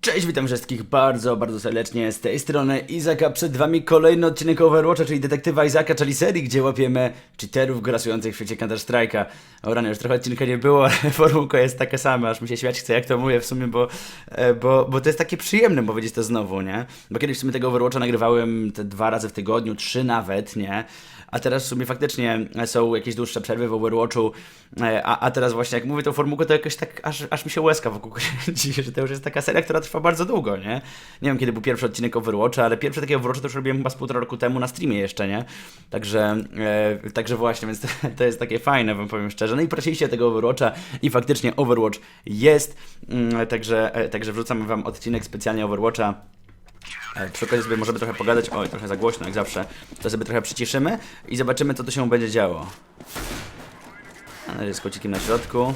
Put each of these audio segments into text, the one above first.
Cześć, witam wszystkich bardzo, bardzo serdecznie z tej strony Izaka. Przed wami kolejny odcinek Overwatcha, czyli detektywa Izaka, czyli serii, gdzie łapiemy cheaterów grasujących w świecie Counter-Strike'a. O rany, już trochę odcinka nie było, ale formułka jest taka sama, aż mi się śmiać chce, jak to mówię w sumie, bo, e, bo, bo to jest takie przyjemne powiedzieć to znowu, nie? Bo kiedyś w sumie tego Overwatcha nagrywałem te dwa razy w tygodniu, trzy nawet, nie? A teraz w sumie faktycznie są jakieś dłuższe przerwy w Overwatchu, e, a, a teraz właśnie jak mówię tą formułkę, to jakoś tak aż, aż mi się łezka wokół kręci, że to już jest taka seria, która trwa bardzo długo, nie? Nie wiem kiedy był pierwszy odcinek Overwatcha, ale pierwszy taki Overwatcha to już robiłem chyba z półtora roku temu na streamie jeszcze, nie? Także, e, także właśnie, więc to, to jest takie fajne, wam powiem szczerze. No i prosiliście tego Overwatcha i faktycznie Overwatch jest, mm, także, e, także wrzucam wam odcinek specjalnie Overwatcha. E, Przy okazji sobie możemy trochę pogadać, oj, trochę za głośno jak zawsze, to sobie trochę przyciszymy i zobaczymy co tu się będzie działo. A na razie z kocikiem na środku.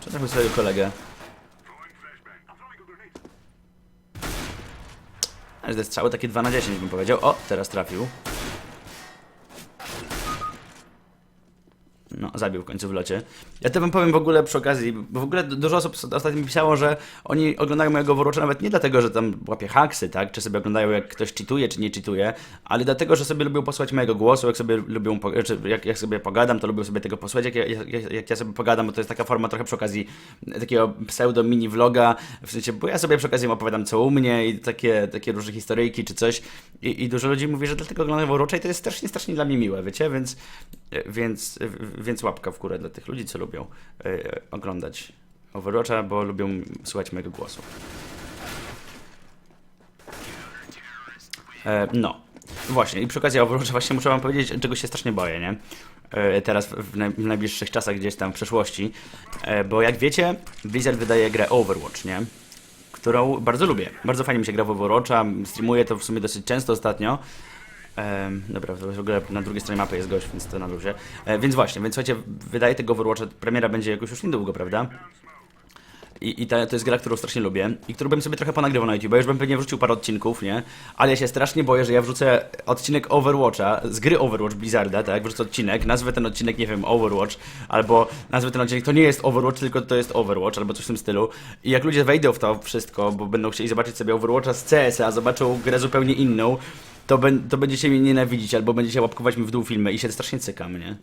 Przepraszam swojego kolegę. Ale te strzały takie 2 na 10 bym powiedział. O, teraz trafił. No, zabił w końcu w locie. Ja to wam powiem w ogóle przy okazji, bo w ogóle du- dużo osób ostatnio mi pisało, że oni oglądają mojego Overwatcha nawet nie dlatego, że tam łapie haksy, tak? Czy sobie oglądają jak ktoś cheatuje, czy nie cheatuje, ale dlatego, że sobie lubią posłuchać mojego głosu, jak sobie lubią, jak, jak sobie pogadam, to lubią sobie tego posłuchać, jak, ja- jak, jak, ja sobie pogadam, bo to jest taka forma trochę przy okazji takiego pseudo mini vloga, w sensie, bo ja sobie przy okazji opowiadam co u mnie i takie, takie różne historyjki czy coś i, i dużo ludzi mówi, że dlatego oglądają Overwatcha i to jest strasznie, strasznie dla mnie miłe, wiecie, więc, więc, więc łapka w górę dla tych ludzi, co lubią e, oglądać Overwatcha, bo lubią słuchać mojego głosu. E, no. Właśnie, i przy okazji Overwatcha właśnie muszę wam powiedzieć, czego się strasznie boję, nie? E, teraz w, w, naj, w najbliższych czasach gdzieś tam w przeszłości, e, bo jak wiecie, Blizzard wydaje grę Overwatch, nie? Którą bardzo lubię. Bardzo fajnie mi się gra w Overwatcha, streamuję to w sumie dosyć często ostatnio. Dobra, w ogóle na drugiej stronie mapy jest gość, więc to na luzie. E, więc właśnie, więc słuchajcie, wydaje tego Overwatcha, premiera będzie jakoś już niedługo, prawda? I, i ta, to jest gra, którą strasznie lubię i którą bym sobie trochę ponagrywał na YouTube. Już bym pewnie wrzucił parę odcinków, nie? Ale ja się strasznie boję, że ja wrzucę odcinek Overwatcha z gry Overwatch Blizzarda, tak? Wrzucę odcinek, nazwę ten odcinek, nie wiem, Overwatch, albo nazwę ten odcinek, to nie jest Overwatch, tylko to jest Overwatch, albo coś w tym stylu. I jak ludzie wejdą w to wszystko, bo będą chcieli zobaczyć sobie Overwatcha z CS-a, zobaczą grę zupełnie inną, to, to będziecie mnie nienawidzić, albo będziecie łapkować mi w dół filmy i się strasznie cykam, nie?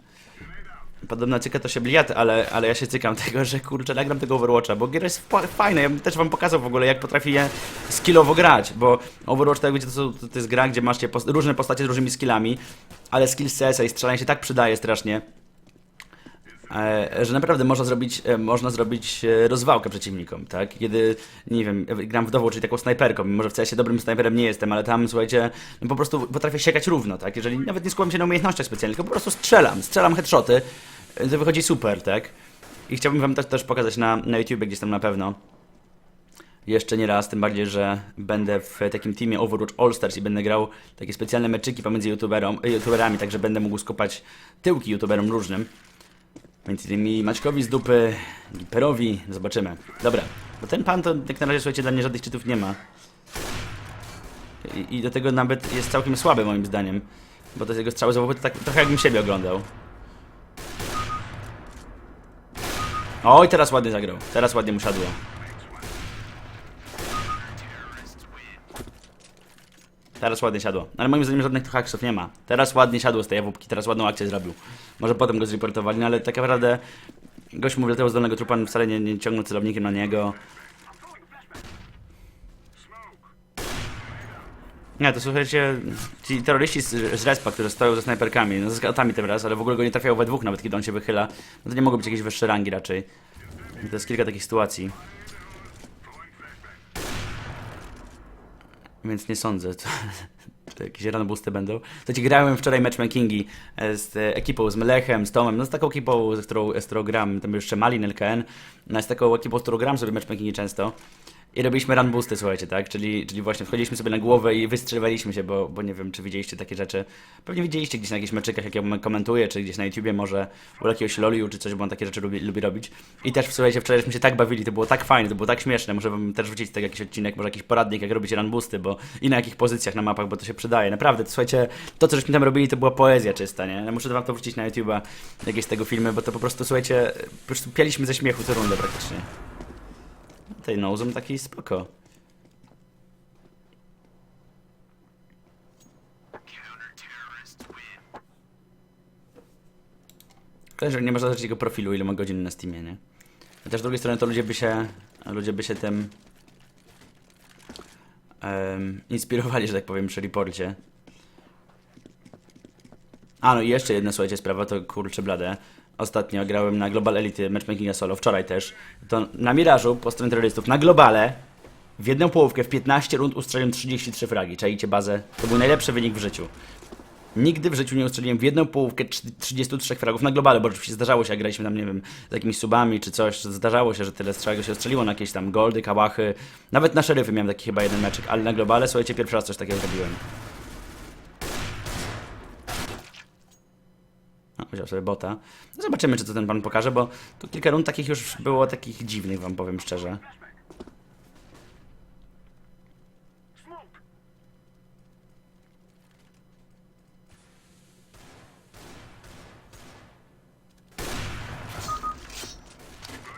Podobno cyka to się bliat, ale, ale ja się cykam tego, że kurczę, nagram tego Overwatcha, bo gra jest fa- fajna, ja bym też wam pokazał w ogóle, jak potrafię skillowo grać, bo Overwatch, tak wiecie, to, to, to jest gra, gdzie macie pos- różne postacie z różnymi skillami, ale skill z CS-a i strzelanie się tak przydaje strasznie, że naprawdę można zrobić, e, można zrobić e, rozwałkę przeciwnikom, tak? Kiedy, nie wiem, e, gram w dowód, czyli taką snajperką, mimo że w CS-ie dobrym snajperem nie jestem, ale tam, słuchajcie, no po prostu potrafię siekać równo, tak? Jeżeli nawet nie skupiam się na umiejętnościach specjalnych, tylko po prostu strzelam, strzelam headshoty, e, to wychodzi super, tak? I chciałbym wam też, też pokazać na, na YouTube gdzieś tam na pewno. Jeszcze nie raz, tym bardziej, że będę w takim teamie Overwatch All Stars i będę grał takie specjalne meczyki pomiędzy youtuberom, e, youtuberami, także będę mógł skopać tyłki youtuberom różnym. Między innymi Maćkowi z dupy, Giperowi, zobaczymy. Dobra, bo ten pan to jak na razie słuchajcie dla mnie żadnych czytów nie ma. I, I do tego nawet jest całkiem słaby moim zdaniem. Bo to jego strzały zawoły to tak trochę jakbym siebie oglądał. Oj, teraz ładnie zagrał. Teraz ładnie mu. Teraz ładnie siadło. Ale moim zdaniem żadnych tu haksów nie ma. Teraz ładnie siadło z tej jawówki, teraz ładną akcję zrobił. Może potem go zreportowali, no ale tak naprawdę gość mu wleciał z dolnego trupa, wcale nie, nie ciągnął celownikiem na niego. Nie, to słuchajcie, ci terroryści z, z respa, którzy stoją ze snajperkami, no z granatami tym raz, ale w ogóle go nie trafiają we dwóch nawet, kiedy on się wychyla, no to nie mogą być jakieś wyższe rangi raczej. To jest kilka takich sytuacji. Więc nie sądzę. To, to jakieś ranbusty będą. Ci grałem wczoraj matchmakingi e, z e, ekipą, z Melechem, z Tomem, no z taką ekipą, z którą, z którą gram, tam jeszcze Malin, LKN, no z taką ekipą, z którą gram sobie matchmakingi często. I robiliśmy runbusty, słuchajcie, tak? Czyli, czyli właśnie wchodziliśmy sobie na głowę i wystrzeliwaliśmy się, bo, bo nie wiem, czy widzieliście takie rzeczy. Pewnie widzieliście gdzieś na jakichś meczykach, jak ja komentuję, czy gdzieś na YouTubie może u jakiegoś Loliu, czy coś, bo on takie rzeczy lubi, lubi robić. I też, słuchajcie, wczorajśmy się tak bawili, to było tak fajne, to było tak śmieszne. Może wam też wrzucić tak jakiś odcinek, może jakiś poradnik, jak robicie runbusty, bo i na jakich pozycjach na mapach, bo to się przydaje. Naprawdę, to, słuchajcie, to, co żeśmy tam robili, to była poezja czysta, nie? Ja muszę wam to wrzucić na YouTube'a, jakieś z tego filmy, bo to po prostu, słuchajcie, po prostu pialiśmy ze śmiechu co rundę praktycznie. Tej nozem taki spoko. Też nie można zobaczyć jego profilu, ile ma godzin na Steamie, nie? Chociaż z drugiej strony to ludzie by się, ludzie by się tym um, inspirowali, że tak powiem, przy reporcie. A, no i jeszcze jedna, słuchajcie, sprawa to kurczę blade. Ostatnio grałem na Global Elite Matchmakinga Solo, wczoraj też. To na Mirażu, po stronie terrorystów, na Globale, w jedną połówkę, w 15 rund ustrzeliłem 33 fragi. Czajcie bazę? To był najlepszy wynik w życiu. Nigdy w życiu nie ustrzeliłem w jedną połówkę trz- 33 fragów na globale, bo oczywiście zdarzało się, jak graliśmy tam, nie wiem, z jakimiś subami czy coś, zdarzało się, że tyle strzałego się ustrzeliło na jakieś tam goldy, kałachy. Nawet na szeryfy miałem taki chyba jeden meczek, ale na globale, słuchajcie, pierwszy raz coś takiego zrobiłem. Wziął sobie bota. No zobaczymy, czy to ten pan pokaże, bo tu kilka rund takich już było takich dziwnych, wam powiem szczerze.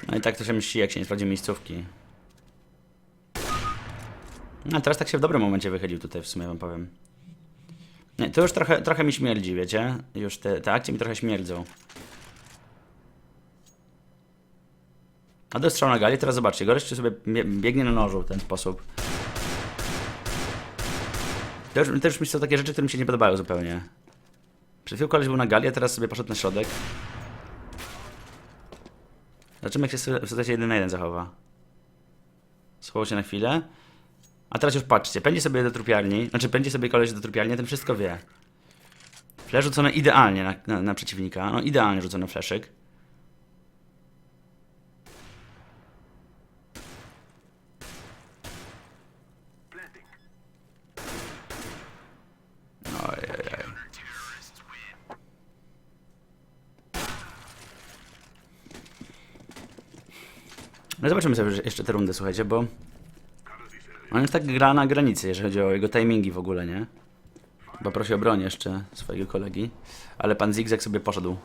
No i tak to się myśli, jak się nie sprawdzi miejscówki. No, teraz tak się w dobrym momencie wychylił tutaj, w sumie wam powiem. Nie, to już trochę, trochę mi śmierdzi, wiecie? Już te, te akcje mi trochę śmierdzą. A do strzał na gali, teraz zobaczcie, gościu sobie bie- biegnie na nożu w ten sposób. To już, to już mi są takie rzeczy, które mi się nie podobają zupełnie. Przed chwilą koleś był na gali, a teraz sobie poszedł na środek. Zobaczymy, jak się w sytuacji jeden na jeden zachowa. Schował się na chwilę. A teraz już patrzcie, pędzi sobie do trupiarni, znaczy pędzi sobie koleś do trupiarni, a ten wszystko wie. Flash rzucone idealnie na, na, na przeciwnika, no idealnie rzucony flaszyk. Ojej. No zobaczymy sobie jeszcze te rundy, słuchajcie, bo on już tak gra na granicy, jeżeli chodzi o jego timingi w ogóle, nie? Chyba prosi o broń jeszcze swojego kolegi, ale pan Zigzag sobie poszedł.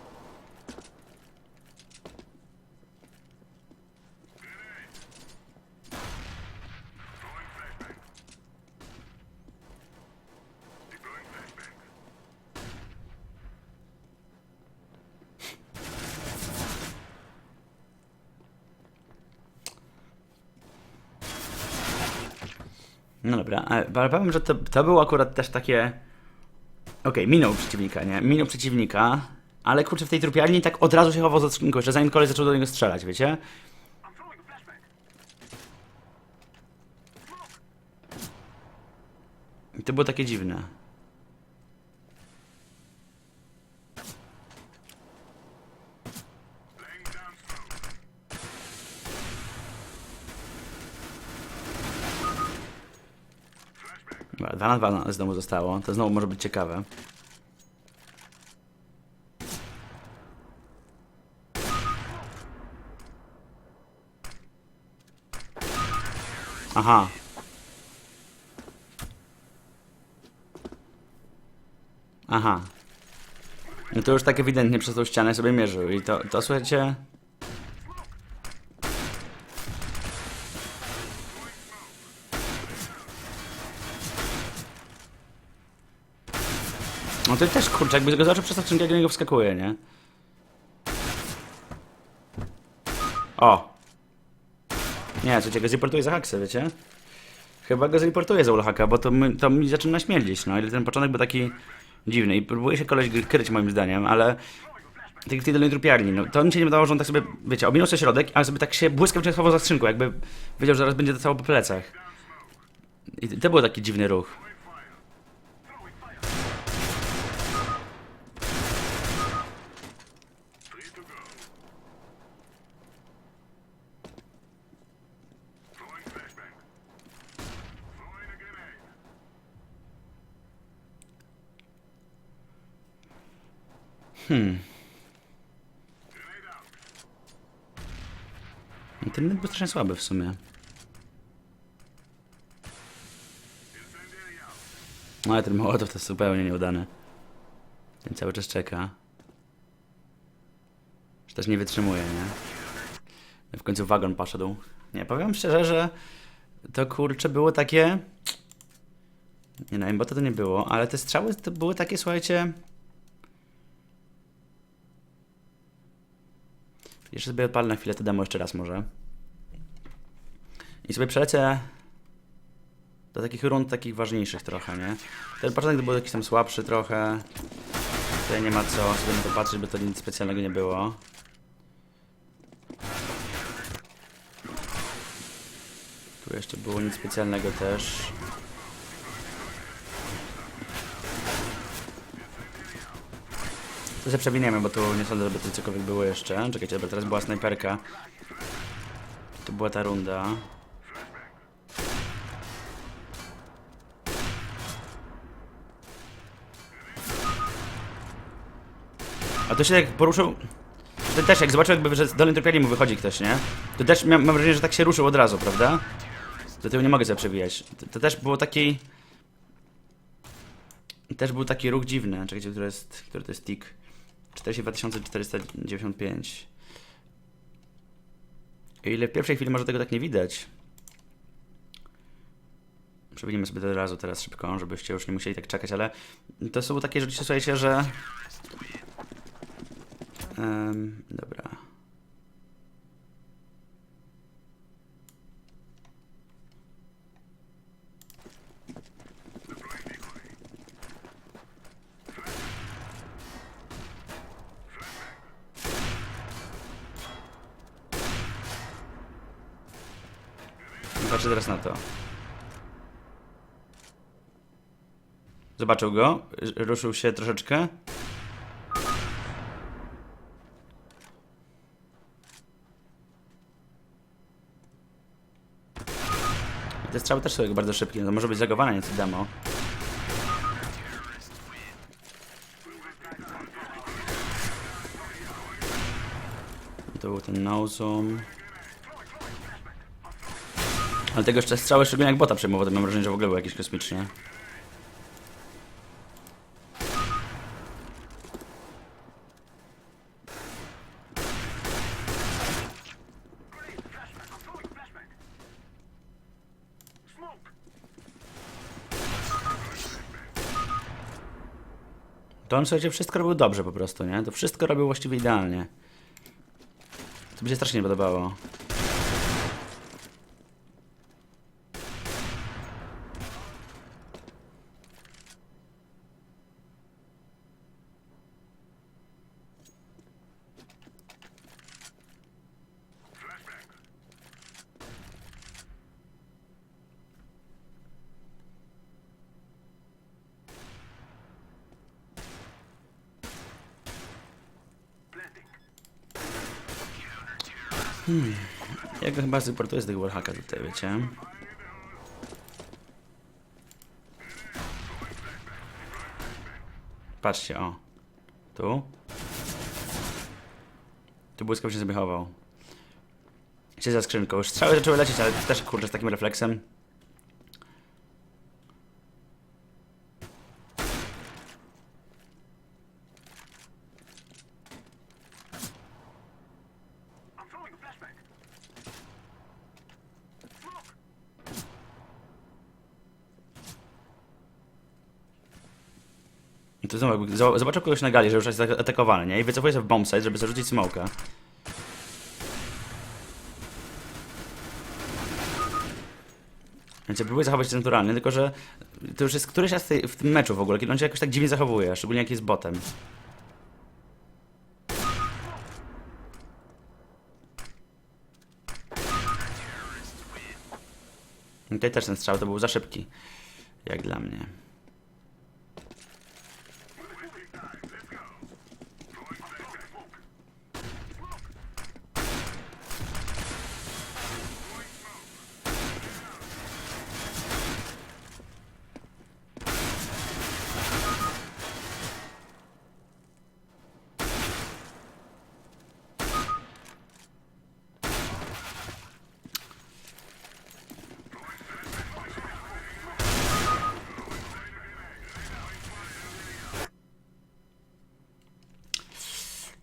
No dobra, ale powiem, że to, to było akurat też takie... Okej, minął przeciwnika, nie? Minął przeciwnika, ale kurczę, w tej trupiarni tak od razu się chował za skrzynką, jeszcze zanim koleś zaczął do niego strzelać, wiecie? I to było takie dziwne. Dobra, Dwa na dwa na- znowu zostało, to znowu może być ciekawe. Aha. Aha. No to już tak ewidentnie przez tą ścianę sobie mierzył i to, to słuchajcie... to też kurczę, jakby go zaczął przez jak do niego wskakuje, nie? O! Nie, co cię go zreportuje za haksę, wiecie? Chyba go zreportuje za ulhaka, bo to, my, to mi zaczyna śmierdzić, no. I ten początek był taki dziwny i próbuje się koleś kryć moim zdaniem, ale... Tak jak w tej dolnej trupiarni, no to nic się nie wydawało, że on tak sobie, wiecie, ominął sobie środek, ale sobie tak się błyskawicznie schował za skrzynką, jakby wiedział, że zaraz będzie dostawał po plecach. I to był taki dziwny ruch. Internet był strasznie słaby w sumie. No ale ten Mołotow to jest zupełnie nieudany. Ten cały czas czeka. Że też nie wytrzymuje, nie? No W końcu wagon poszedł. Nie, powiem szczerze, że to kurcze było takie... Nie no, bo to nie było, ale te strzały to były takie, słuchajcie... Jeszcze sobie odpalę na chwilę to demo jeszcze raz może. I sobie przelecę do takich rund takich ważniejszych trochę, nie? Ten początek był jakiś tam słabszy trochę. Tutaj nie ma co sobie na to patrzeć, to nic specjalnego nie było. Tu jeszcze było nic specjalnego też. To się przewiniemy, bo tu nie sądzę, żeby tu cokolwiek było jeszcze. Czekajcie, dobra, teraz była snajperka. To była ta runda. A to się jak poruszył... To też jak zobaczył jakby, że z dolnej tropieli mu wychodzi ktoś, nie? To też mam wrażenie, że tak się ruszył od razu, prawda? Do tego nie mogę sobie przewijać. To, to też było taki... Też był taki ruch dziwny. Czekajcie, który, jest, który to jest tick. 42495. O ile w pierwszej chwili może tego tak nie widać. Przewinimy sobie od razu teraz szybko, żebyście już nie musieli tak czekać, ale to są takie rzeczy, słuchajcie, że... Em, dobra. Patrzę teraz na to. Zobaczył go, ruszył się troszeczkę. Te strzały też są bardzo szybkie, to może być zagowane nieco demo. To był ten zoom. Ale tego jeszcze strzały szczególnie jak bota przejmował, to mam wrażenie, że w ogóle był jakiś kosmicznie. To on słuchajcie, wszystko robił dobrze po prostu, nie? To wszystko robił właściwie idealnie. To mi się strasznie nie podobało. Ja go chyba zreportuję z tego wallhacka tutaj, wiecie? Patrzcie, o. Tu. Tu błyskawicznie sobie chował. Się za skrzynką. Już strzały zaczęły lecieć, ale też kurczę z takim refleksem. Znowu, jakby zo- zobaczył kogoś na gali, że już jest atak- atakowany, nie? I wycofuje się w bombsite, żeby zarzucić smoka. Więc ja próbuję zachować się naturalnie, tylko że to już jest któryś raz w, w tym meczu w ogóle, kiedy on się jakoś tak dziwnie zachowuje, szczególnie jak jest botem. I Tutaj też ten strzał to był za szybki, jak dla mnie.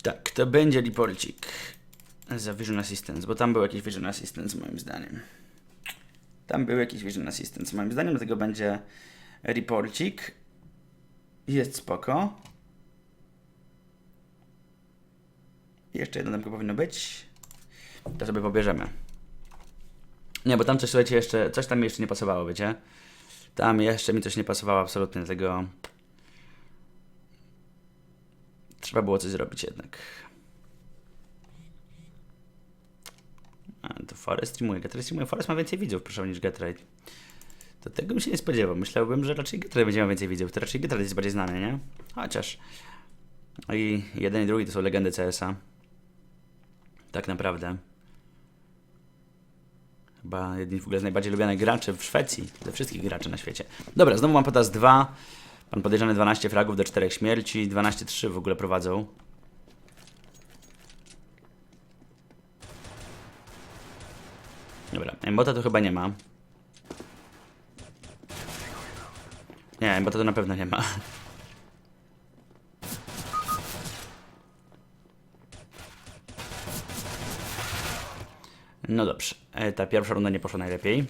Tak, to będzie reporcik za Vision Assistance, bo tam był jakiś Vision Assistance moim zdaniem. Tam był jakiś Vision Assistance moim zdaniem, dlatego będzie reporcik. Jest spoko. Jeszcze jedno demko powinno być. To sobie pobierzemy. Nie, bo tam coś, słuchajcie, jeszcze, coś tam mi jeszcze nie pasowało, wiecie? Tam jeszcze mi coś nie pasowało absolutnie, dlatego... Trzeba było coś zrobić jednak. A, to Forest streamuje. Getrade streamuje. Forest ma więcej widzów, proszę, niż Getrade. To tego bym się nie spodziewał. Myślałbym, że raczej Getrade będzie miał więcej widzów. To raczej Getrade jest bardziej znany, nie? Chociaż... No i jeden i drugi to są legendy CS-a. Tak naprawdę. Chyba jedni w ogóle z najbardziej lubianych graczy w Szwecji. Ze wszystkich graczy na świecie. Dobra, znowu mam potas 2. Pan podejrzany 12 fragów do 4 śmierci. 12-3 w ogóle prowadzą. Dobra, embota to chyba nie ma. Nie, embota to na pewno nie ma. No dobrze, e, ta pierwsza runda nie poszła najlepiej.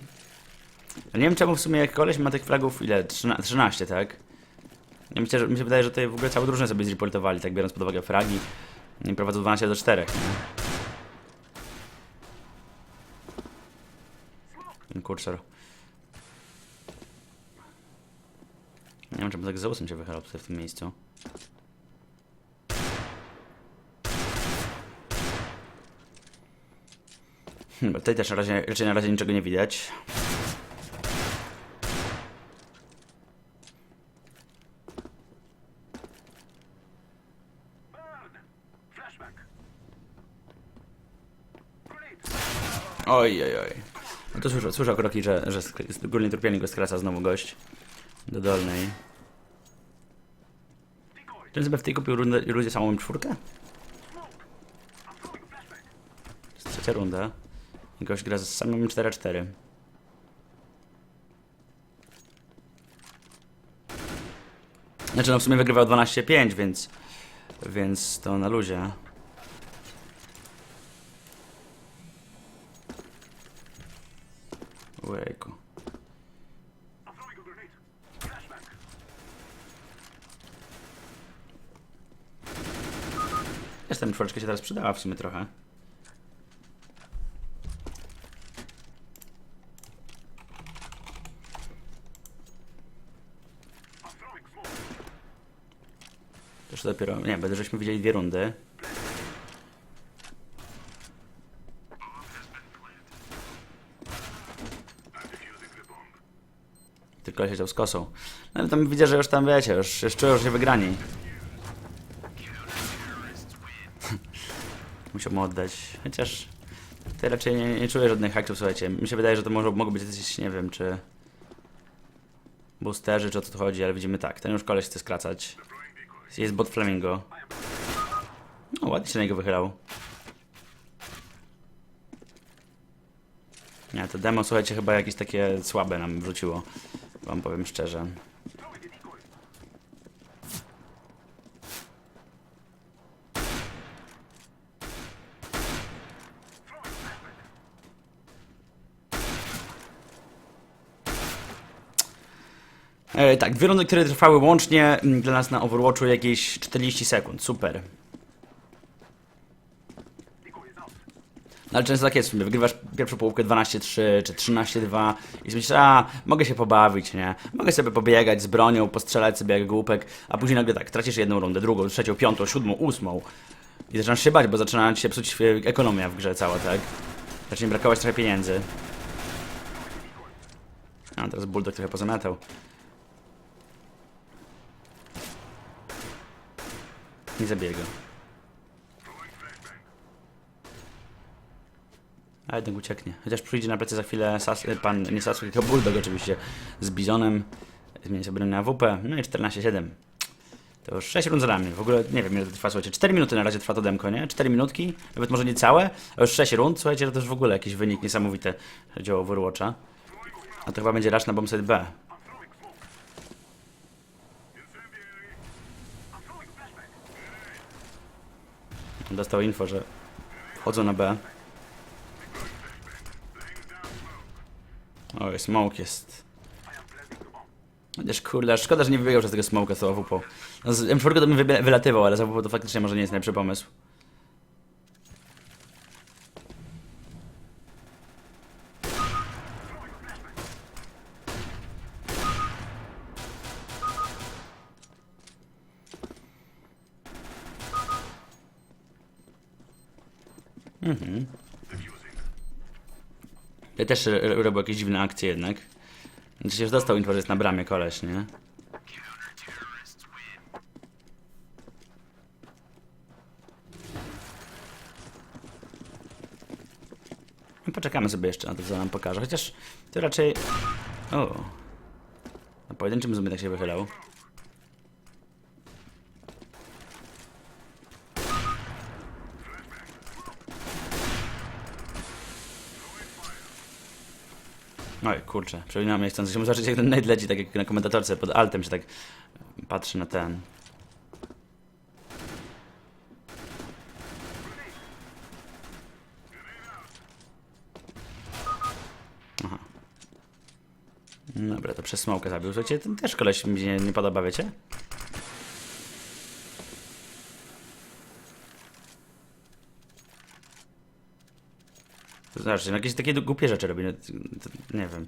Nie wiem czemu w sumie jak koleś ma tych fragów ile? 13, 13 tak? Ja myślę, że, mi się wydaje, że tutaj w ogóle całą drużynę sobie zreportowali, tak biorąc pod uwagę fragi. I prowadzą 12 do 4. Nie? Ten kursor. Nie wiem czemu tak Zeusem się wychylał tutaj w tym miejscu. Hmm, bo tutaj też na razie, raczej na razie niczego nie widać. Oj, oj, oj. No to słyszę, słyszę kroki, że, że górny trupielnik go skraca znowu gość. Do dolnej. On sobie w tej kupił rundę, rundzie samą czwórkę? To jest trzecia runda. I Gość gra z samym 4-4. Znaczy no w sumie wygrywał 12-5, więc... Więc to na luzie. Czwóreczka się teraz przydała w sumie trochę. Też dopiero, nie, będę żeśmy widzieli dwie rundy. Tylko siedział z kosą. No ale tam widzę, że już tam wiecie, już, już czują, że się wygrani. Musiałbym oddać. Chociaż tutaj raczej nie, nie czuję żadnych haków, słuchajcie. Mi się wydaje, że to może, mogą być jacyś, nie wiem, czy boosterzy, czy o co tu chodzi, ale widzimy tak. Ten już koleś chce skracać. Jest bot Flamingo. No, ładnie się na niego wychylał. Nie, to demo, słuchajcie, chyba jakieś takie słabe nam wrzuciło. Wam powiem szczerze. E, tak, dwie rundy, które trwały łącznie mm, dla nas na Overwatchu jakieś 40 sekund. Super. No ale często tak jest w sumie, wygrywasz pierwszą połówkę 12-3 czy 13-2 i myślisz, a mogę się pobawić, nie? Mogę sobie pobiegać z bronią, postrzelać sobie jak głupek, a później nagle tak, tracisz jedną rundę, drugą, trzecią, piątą, siódmą, ósmą i zaczynasz się bać, bo zaczyna ci się psuć e, ekonomia w grze cała, tak? Zacznie brakować trochę pieniędzy. A teraz Bulldog trochę pozamiatał. Nie zabije go. A jednak ucieknie. Chociaż przyjdzie na plecy za chwilę Sas pan, nie Sasuke, tylko Bulldog oczywiście z Bizonem. Zmieni sobie na WP. No i 14-7. To już 6 rund za nami. W ogóle nie wiem ile to trwa, słuchajcie. 4 minuty na razie trwa to demko, nie? 4 minutki, nawet może nie całe, a już 6 rund. Słuchajcie, to też w ogóle jakiś wynik niesamowity chodzi o Overwatcha. A to chyba będzie rush na bombsite B. Dostał info, że wchodzą na B. Oj, smoke jest. Chociaż kurde, szkoda, że nie wybiegał przez tego smoka tą AWP. No z M4 to bym wylatywał, ale z AWP to faktycznie może nie jest najlepszy pomysł. Mhm. Ja też r- r- robił jakieś dziwne akcje jednak. Znaczy się dostał info, na bramie koleś, nie? No poczekamy sobie jeszcze na to, co nam pokaże. Chociaż to raczej... O. Na pojedynczym zombie tak się wychylał. Oj, kurczę, przeminam miejsce. Chcę zobaczyć, jak ten Nate leci, tak jak na komentatorce, pod altem się tak patrzy na ten. Aha. Dobra, to przez smokę zabił. Słuchajcie, ten też koleś mi się nie, nie podoba, wiecie? Znaczy, no jakieś takie głupie rzeczy robi, no, to, nie wiem.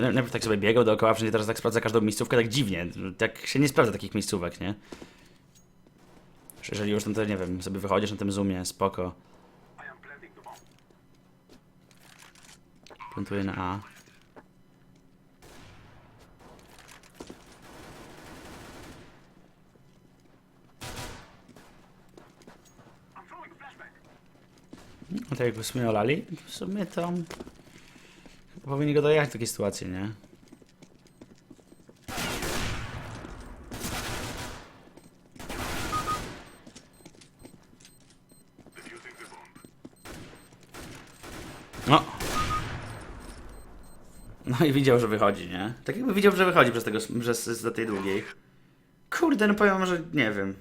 Najpierw tak sobie biegał dookoła, wszędzie teraz tak sprawdza każdą miejscówkę tak dziwnie. Tak się nie sprawdza takich miejscówek, nie? Jeżeli już, no to nie wiem, sobie wychodzisz na tym zoomie, spoko. Plantuję na A. tak jak w sumie olali, w sumie to powinni go dojechać w takiej sytuacji, nie? No. No i widział, że wychodzi, nie? Tak jakby widział, że wychodzi przez tego, przez, za tej długiej. Kurde, no powiem, że nie wiem.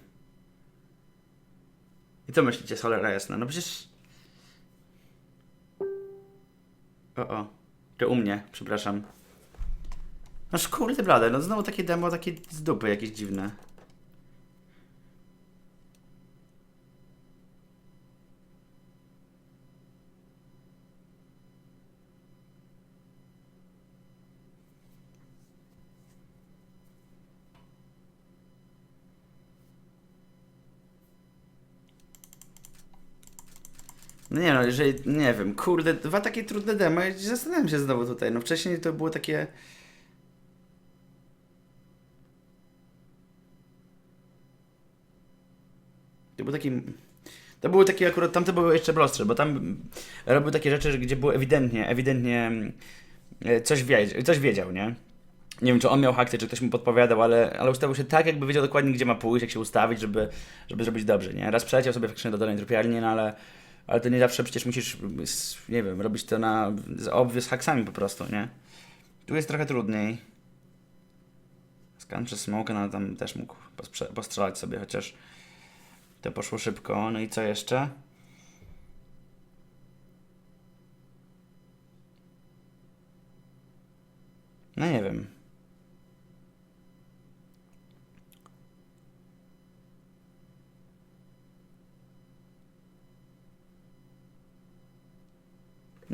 I co myślicie, cholera jasna? No przecież... O, o. To u mnie, przepraszam. No kurde blade, no znowu takie demo, takie z dupy jakieś dziwne. No nie no, jeżeli, nie wiem, kurde, dwa takie trudne demo, ja zastanawiam się znowu tutaj, no wcześniej to było takie... To był taki... To były takie akurat, tamte były jeszcze prostsze, bo tam robił takie rzeczy, gdzie było ewidentnie, ewidentnie e, coś, wie, coś wiedział, nie? Nie wiem, czy on miał hakty, czy ktoś mu podpowiadał, ale, ale ustawił się tak, jakby wiedział dokładnie, gdzie ma pójść, jak się ustawić, żeby, żeby zrobić dobrze, nie? Raz przeleciał sobie faktycznie do dolnej trupialni, no ale, ale to nie zawsze przecież musisz, nie wiem, robić to na z obvious hacksami po prostu, nie? Tu jest trochę trudniej. Skan przez smoke, no tam też mógł postrzelać sobie, chociaż to poszło szybko. No i co jeszcze? No nie wiem.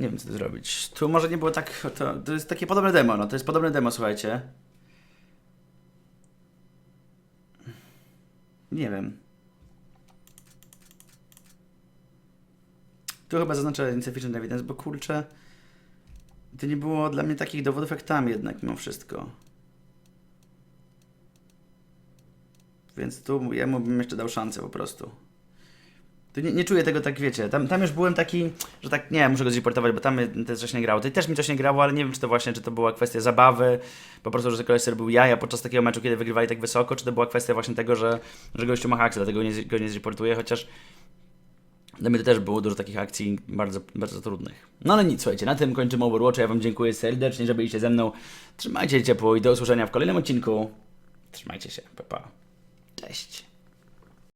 Nie wiem, co tu zrobić. Tu może nie było tak. To, to jest takie podobne demo, no. To jest podobne demo, słuchajcie. Nie wiem. Tu chyba zaznaczę insufficient evidence, bo kurczę. To nie było dla mnie takich dowodów jak tam jednak mimo wszystko. Więc tu ja mu bym jeszcze dał szansę po prostu. Tu nie, nie czuję tego tak, wiecie. Tam, tam już byłem taki, że tak, nie, muszę go zreportować, bo tam też coś nie grało. To też mi coś nie grało, ale nie wiem, czy to właśnie, czy to była kwestia zabawy, po prostu, że koleś robił jaja podczas takiego meczu, kiedy wygrywali tak wysoko, czy to była kwestia właśnie tego, że, że gościu ma akcję, dlatego nie, go nie zreportuję, chociaż dla mnie to też było dużo takich akcji bardzo, bardzo trudnych. No ale nic, słuchajcie, na tym kończymy Overwatch. Ja Wam dziękuję serdecznie, że byliście ze mną. Trzymajcie się ciepło i do usłyszenia w kolejnym odcinku. Trzymajcie się, pa, pa. Cześć.